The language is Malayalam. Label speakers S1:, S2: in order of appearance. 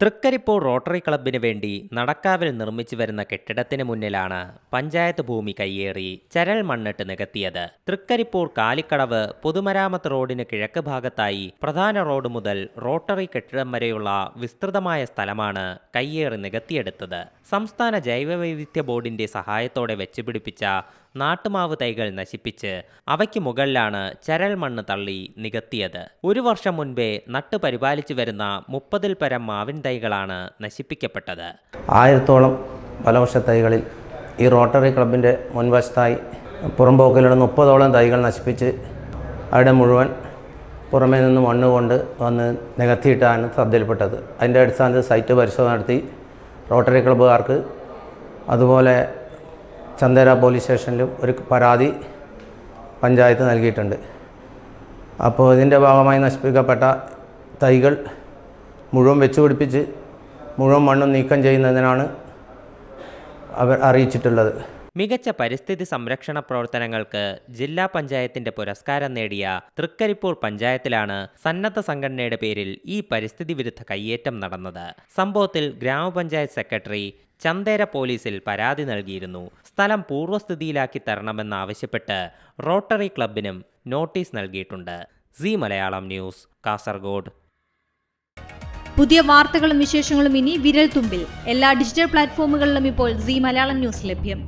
S1: തൃക്കരിപ്പൂർ റോട്ടറി ക്ലബിന് വേണ്ടി നടക്കാവിൽ നിർമ്മിച്ചു വരുന്ന കെട്ടിടത്തിന് മുന്നിലാണ് പഞ്ചായത്ത് ഭൂമി കയ്യേറി ചരൽ മണ്ണിട്ട് നികത്തിയത്. തൃക്കരിപ്പൂർ കാലിക്കടവ് പൊതുമരാമത്ത് റോഡിന് കിഴക്ക് ഭാഗത്തായി പ്രധാന റോഡ് മുതൽ റോട്ടറി കെട്ടിടം വരെയുള്ള വിസ്തൃതമായ സ്ഥലമാണ് കയ്യേറി നികത്തിയെടുത്തത്. സംസ്ഥാന ജൈവവൈവിധ്യ ബോർഡിന്റെ സഹായത്തോടെ വെച്ചുപിടിപ്പിച്ച നാട്ടുമാവ് തൈകൾ നശിപ്പിച്ച് അവയ്ക്ക് മുകളിലാണ് ചരൽ മണ്ണ് തള്ളി നികത്തിയത്. ഒരു വർഷം മുൻപേ നട്ടു പരിപാലിച്ചു വരുന്ന മുപ്പതിൽ പരം മാവിൻ തൈകളാണ് നശിപ്പിക്കപ്പെട്ടത്.
S2: ആയിരത്തോളം ഫലവൃക്ഷ തൈകളിൽ ഈ റോട്ടറി ക്ലബിന്റെ മുൻവശത്തായി പുറംപോക്കിലുള്ള മുപ്പതോളം തൈകൾ നശിപ്പിച്ച് അവിടെ മുഴുവൻ പുറമേ നിന്ന് മണ്ണ് കൊണ്ട് വന്ന് നികത്തിയിട്ടാണ് ശ്രദ്ധയിൽപ്പെട്ടത് അതിന്റെ അടിസ്ഥാനത്തിൽ സൈറ്റ് പരിശോധന നടത്തി റോട്ടറി ക്ലബ്ബുകാർക്ക് അതുപോലെ ചന്ദേര പോലീസ് സ്റ്റേഷനിലും ഒരു പരാതി പഞ്ചായത്ത് നൽകിയിട്ടുണ്ട്. അപ്പോൾ ഇതിന്റെ ഭാഗമായി നശിപ്പിക്കപ്പെട്ട തൈകൾ മുഴുവൻ വെച്ച് പിടിപ്പിച്ച് മുഴുവൻ മണ്ണും നീക്കം ചെയ്യുന്നതിനാണ് അവർ അറിയിച്ചിട്ടുള്ളത്.
S1: മികച്ച പരിസ്ഥിതി സംരക്ഷണ പ്രവർത്തനങ്ങൾക്ക് ജില്ലാ പഞ്ചായത്തിന്റെ പുരസ്കാരം നേടിയ തൃക്കരിപ്പൂർ പഞ്ചായത്തിലാണ് സന്നദ്ധ സംഘടനയുടെ പേരിൽ ഈ പരിസ്ഥിതി വിരുദ്ധ കയ്യേറ്റം നടന്നത്. സംഭവത്തിൽ ഗ്രാമപഞ്ചായത്ത് സെക്രട്ടറി ചന്തേര പോലീസിൽ പരാതി നൽകിയിരുന്നു. സ്ഥലം പൂർവസ്ഥിതിയിലാക്കി തരണമെന്നാവശ്യപ്പെട്ട് റോട്ടറി ക്ലബിനും നോട്ടീസ് നൽകിയിട്ടുണ്ട്. C Malayalam news Kasaragod.
S3: പുതിയ വാർത്തകളും വിശേഷങ്ങളും ഇനി വിരൽ തുമ്പിൽ എല്ലാ ഡിജിറ്റൽ പ്ലാറ്റ്ഫോമുകളിലും ഇപ്പോൾ സി മലയാളം ന്യൂസ് ലഭ്യം.